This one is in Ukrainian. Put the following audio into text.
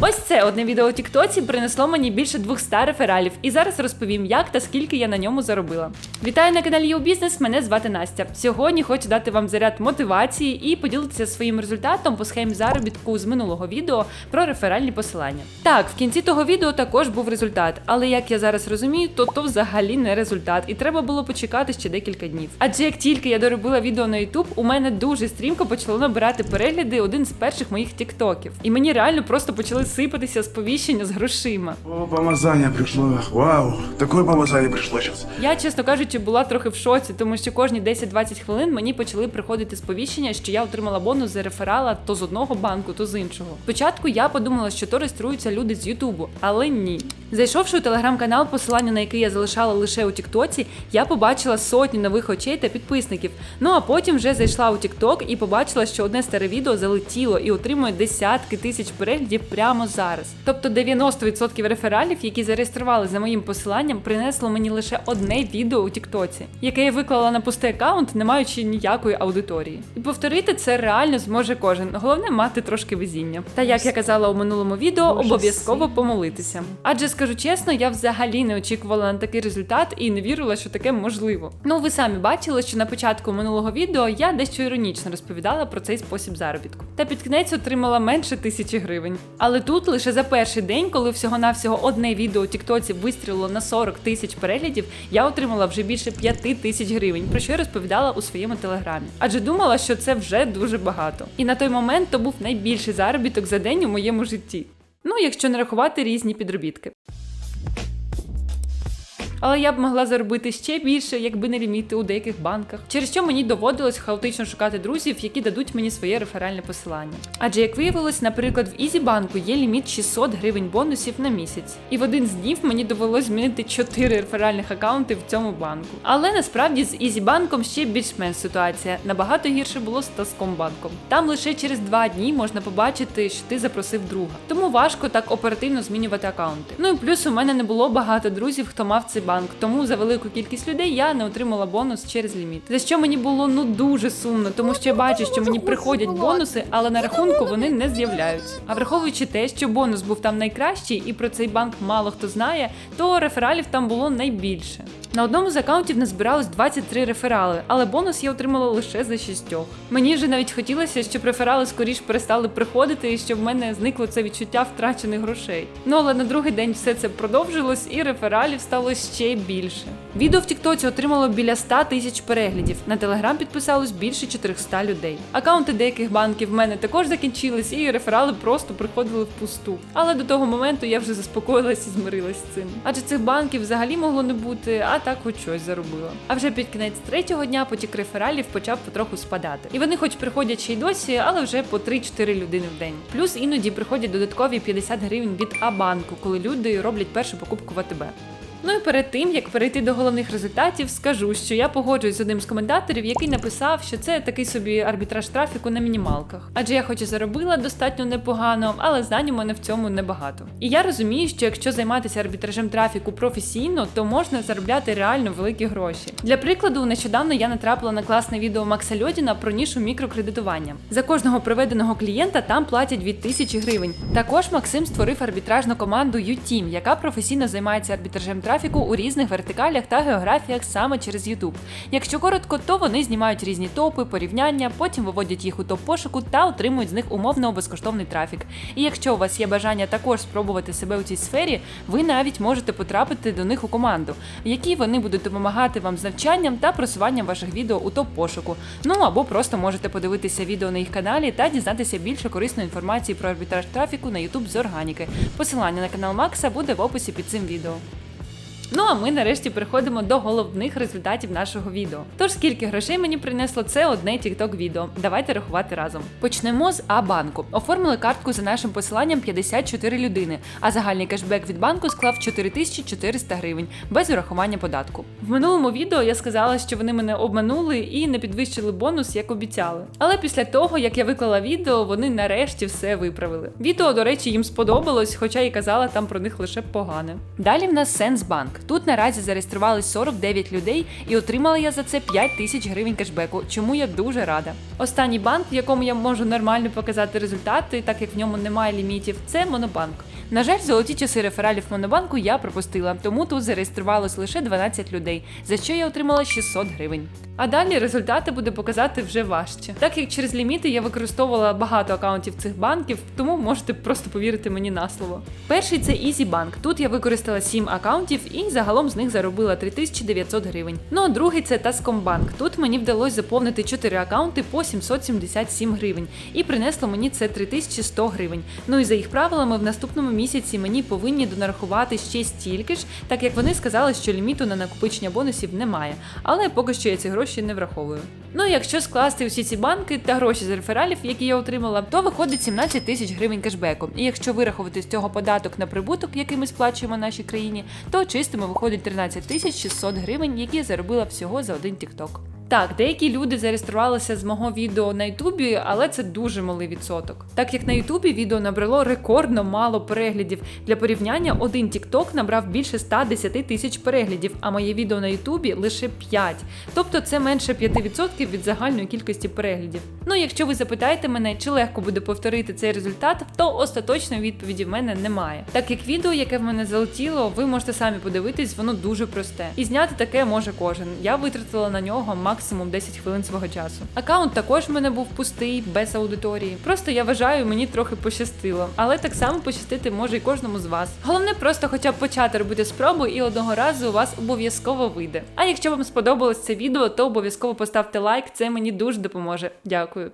Ось це одне відео у Тіктоці принесло мені більше 200 рефералів, і зараз розповім, як та скільки я на ньому заробила. Вітаю на каналі YouBusiness, мене звати Настя. Сьогодні хочу дати вам заряд мотивації і поділитися своїм результатом по схемі заробітку з минулого відео про реферальні посилання. Так, в кінці того відео також був результат, але як я зараз розумію, то то взагалі не результат, і треба було почекати ще декілька днів. Адже як тільки я доробила відео на YouTube, у мене дуже стрімко почало набирати перегляди один з перших моїх тіктоків. І мені реально просто почали сипатися сповіщення з грошима. О, помазание пришло. Вау, такое помазание пришло сейчас. Я, чесно кажучи, була трохи в шоці, тому що кожні 10-20 хвилин мені почали приходити сповіщення, що я отримала бонус за реферала то з одного банку, то з іншого. Спочатку я подумала, що то реєструються люди з Ютубу, але ні. Зайшовши у телеграм-канал, посилання на який я залишала лише у Тіктоці, я побачила сотні нових очей та підписників. Ну а потім вже зайшла у Тікток і побачила, що одне старе відео залетіло і отримує десятки тисяч переглядів прямо зараз. Тобто 90% рефералів, які зареєстрували за моїм посиланням, принесло мені лише одне відео у Тіктоці, яке я виклала на пустий аккаунт, не маючи ніякої аудиторії. І повторити це реально зможе кожен. Головне мати трошки везіння. Та як я казала у минулому відео, обов'язково помолитися. Адже скажу чесно, я взагалі не очікувала на такий результат і не вірила, що таке можливо. Ну ви самі бачили, що на початку минулого відео я дещо іронічно розповідала про цей спосіб заробітку. Та під кінець отримала менше тисячі гривень. Але тут лише за перший день, коли всього-навсього одне відео у Тіктоці вистрілило на 40 тисяч переглядів, я отримала вже більше 5 тисяч гривень, про що я розповідала у своєму телеграмі. Адже думала, що це вже дуже багато. І на той момент то був найбільший заробіток за день у моєму житті. Ну, якщо не рахувати різні підробітки. Але я б могла заробити ще більше, якби не ліміти у деяких банках, через що мені доводилось хаотично шукати друзів, які дадуть мені своє реферальне посилання. Адже як виявилось, наприклад, в Ізібанку є ліміт 600 гривень бонусів на місяць, і в один з днів мені довелось змінити 4 реферальних акаунти в цьому банку. Але насправді з Ізібанком ще більш-менш ситуація набагато гірше було з Таскомбанком. Там лише через два дні можна побачити, що ти запросив друга. Тому важко так оперативно змінювати акаунти. Ну і плюс у мене не було багато друзів, хто мав цей банк, тому за велику кількість людей я не отримала бонус через ліміт. За що мені було ну дуже сумно, тому що я бачу, що мені приходять бонуси, але на рахунку вони не з'являються. А враховуючи те, що бонус був там найкращий, і про цей банк мало хто знає, то рефералів там було найбільше. На одному з акаунтів назбиралось 23 реферали, але бонус я отримала лише за шістьох. Мені вже навіть хотілося, щоб реферали скоріш перестали приходити і щоб в мене зникло це відчуття втрачених грошей. Ну але на другий день все це продовжилось, і рефералів стало ще більше. Відео в Тіктоці отримало біля 100 тисяч переглядів. На телеграм підписалось більше 400 людей. Акаунти деяких банків в мене також закінчились, і реферали просто приходили в пусту. Але до того моменту я вже заспокоїлась і змирилась з цим. Адже цих банків взагалі могло не бути, а так хоч щось заробила. А вже під кінець третього дня потік рефералів почав потроху спадати. І вони, хоч приходять ще й досі, але вже по 3-4 людини в день. Плюс іноді приходять додаткові 50 гривень від А-банку, коли люди роблять першу покупку в АТБ. Ну і перед тим як перейти до головних результатів, скажу, що я погоджуюсь з одним з коментаторів, який написав, що це такий собі арбітраж трафіку на мінімалках. Адже я хоч і заробила достатньо непогано, але знань у мене в цьому небагато. І я розумію, що якщо займатися арбітражем трафіку професійно, то можна заробляти реально великі гроші. Для прикладу, нещодавно я натрапила на класне відео Макса Льодіна про нішу мікрокредитування. За кожного приведеного клієнта там платять від тисячі гривень. Також Максим створив арбітражну команду UTeam, яка професійно займається арбітражем трафіку у різних вертикалях та географіях саме через YouTube. Якщо коротко, то вони знімають різні топи, порівняння, потім виводять їх у топ пошуку та отримують з них умовно безкоштовний трафік. І якщо у вас є бажання також спробувати себе у цій сфері, ви навіть можете потрапити до них у команду, в якій вони будуть допомагати вам з навчанням та просуванням ваших відео у топ пошуку. Ну або просто можете подивитися відео на їх каналі та дізнатися більше корисної інформації про арбітраж трафіку на YouTube з органіки. Посилання на канал Макса буде в описі під цим відео. Ну а ми нарешті переходимо до головних результатів нашого відео. Тож скільки грошей мені принесло це одне TikTok відео. Давайте рахувати разом. Почнемо з А-банку. Оформили картку за нашим посиланням 54 людини, а загальний кешбек від банку склав 4400 гривень без урахування податку. В минулому відео я сказала, що вони мене обманули і не підвищили бонус, як обіцяли. Але після того, як я виклала відео, вони нарешті все виправили. Відео, до речі, їм сподобалось, хоча і казала там про них лише погане. Далі в нас Сенсбанк. Тут наразі зареєструвалось 49 людей і отримала я за це 5 тисяч гривень кешбеку, чому я дуже рада. Останній банк, в якому я можу нормально показати результати, так як в ньому немає лімітів, це Монобанк. На жаль, золоті часи рефералів Монобанку я пропустила, тому тут зареєструвалось лише 12 людей, за що я отримала 600 гривень. А далі результати буде показати вже важче. Так як через ліміти я використовувала багато акаунтів цих банків, тому можете просто повірити мені на слово. Перший це EasyBank. Тут я використала 7 акаунтів і загалом з них заробила 3900 гривень. Ну а другий це Tascombank. Тут мені вдалося заповнити 4 акаунти по 777 гривень і принесло мені це 3100 гривень. Ну і за їх правилами в наступному місяці мені повинні донарахувати ще стільки ж, так як вони сказали, що ліміту на накопичення бонусів немає. Але поки що я ці гроші не враховую. Ну і якщо скласти усі ці банки та гроші з рефералів, які я отримала, то виходить 17 тисяч гривень кешбеку. І якщо вирахувати з цього податок на прибуток, який ми сплачуємо нашій країні, то чистими виходить 13 тисяч 600 гривень, які я заробила всього за один TikTok. Так, деякі люди зареєструвалися з мого відео на Ютубі, але це дуже малий відсоток. Так як на Ютубі відео набрало рекордно мало переглядів. Для порівняння один TikTok набрав більше 110 тисяч переглядів, а моє відео на Ютубі лише 5. Тобто це менше 5% від загальної кількості переглядів. Ну, якщо ви запитаєте мене, чи легко буде повторити цей результат, то остаточної відповіді в мене немає. Так як відео, яке в мене залетіло, ви можете самі подивитись, воно дуже просте. І зняти таке може кожен. Я витратила на нього максимум 10 хвилин свого часу. Аккаунт також в мене був пустий, без аудиторії. Просто я вважаю, мені трохи пощастило, але так само пощастити може і кожному з вас. Головне просто хоча б почати робити спробу, і одного разу у вас обов'язково вийде. А якщо вам сподобалось це відео, то обов'язково поставте лайк, це мені дуже допоможе. Дякую.